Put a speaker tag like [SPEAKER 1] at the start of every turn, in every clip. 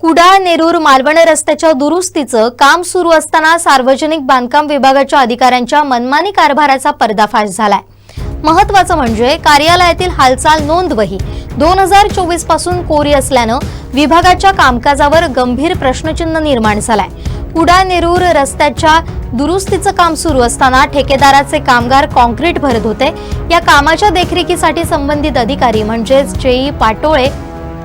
[SPEAKER 1] कुडाळ नेरूर मालवण रस्त्याच्या दुरुस्तीचं काम सुरू असताना सार्वजनिक बांधकाम विभागाच्या अधिकाऱ्यांच्या मनमानी कारभाराचा पर्दाफाश झालाय. महत्वाचं म्हणजे कार्यालयातील हालचाल नोंदवही. दोन हजार चोवीसपासून कोरी असल्यानं विभागाच्या कामकाजावर गंभीर प्रश्नचिन्ह निर्माण झालाय. कुडाळ नेरूर रस्त्याच्या दुरुस्तीचं काम सुरू असताना ठेकेदाराचे कामगार कॉन्क्रीट भरत होते. या कामाच्या देखरेखीसाठी संबंधित अधिकारी म्हणजेच जेई पाटोळे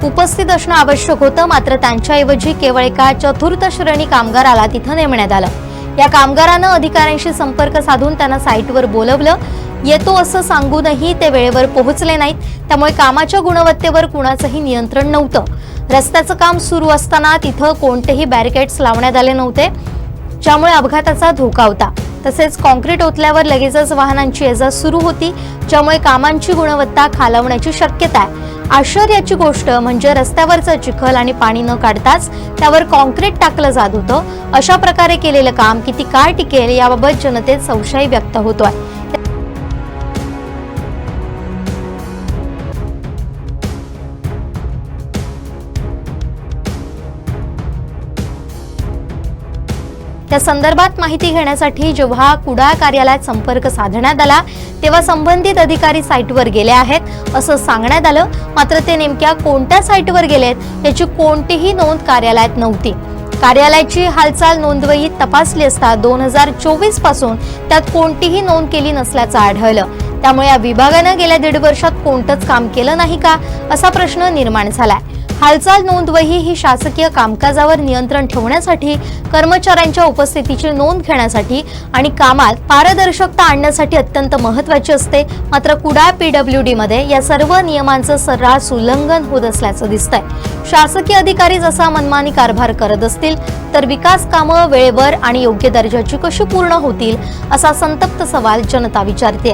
[SPEAKER 1] उपस्थित असणं आवश्यक होतं. मात्र त्यांच्याऐवजी केवळ एका चतुर्थ श्रेणी कामगाराला तिथं नेमण्यात आलं. या कामगारानं अधिकाऱ्यांशी संपर्क साधून त्यांना साईटवर बोलवलं. येतो असं सांगूनही ते वेळेवर पोहोचले नाहीत. त्यामुळे कामाच्या गुणवत्तेवर कुणाचंही नियंत्रण नव्हतं. रस्त्याचं काम सुरू असताना तिथं कोणतेही बॅरिकेड्स लावण्यात आले नव्हते. ज्यामुळे अपघाताचा धोका होता. तसेच कॉन्क्रीट ओतल्यावर लगेचच वाहनांची येजा सुरू होती. ज्यामुळे कामांची गुणवत्ता खालावण्याची शक्यता आहे. आश्चर्याची गोष्ट म्हणजे रस्त्यावरचं चिखल आणि पाणी न काढताच त्यावर कॉन्क्रीट टाकलं जात होतं. अशा प्रकारे केलेलं काम किती काळ टिकेल याबाबत जनतेत संशय व्यक्त होतोय. त्या संदर्भात माहिती घेण्यासाठी जेव्हा कुडाळ कार्यालयात संपर्क साधण्यात आला तेव्हा संबंधित अधिकारी साईटवर गेले आहेत असं सांगण्यात आलं. मात्र ते नेमक्या कोणत्या साईटवर गेलेत याची कोणतीही नोंद कार्यालयात नव्हती. कार्यालयाची हालचाल नोंदवही तपासली असता दोन हजार चोवीसपासून त्यात कोणतीही नोंद केली नसल्याचं आढळलं. त्यामुळे या विभागानं गेल्या दीड वर्षात कोणतंच काम केलं नाही का असा प्रश्न निर्माण झालाय. हालचाल नोंदवही ही शासकीय कामकाजावर नियंत्रण ठेवण्यासाठी कर्मचाऱ्यांच्या उपस्थितीची नोंद घेण्यासाठी आणि कामात पारदर्शकता आणण्यासाठी अत्यंत महत्वाची असते. मात्र कुडाळ पीडब्ल्यू डी मध्ये या सर्व नियमांचं सर्रास उल्लंघन होत असल्याचं दिसतंय. शासकीय अधिकारी जसा मनमानी कारभार करत असतील तर विकास कामं वेळेवर आणि योग्य दर्जाची कशी पूर्ण होतील असा संतप्त सवाल जनता विचारते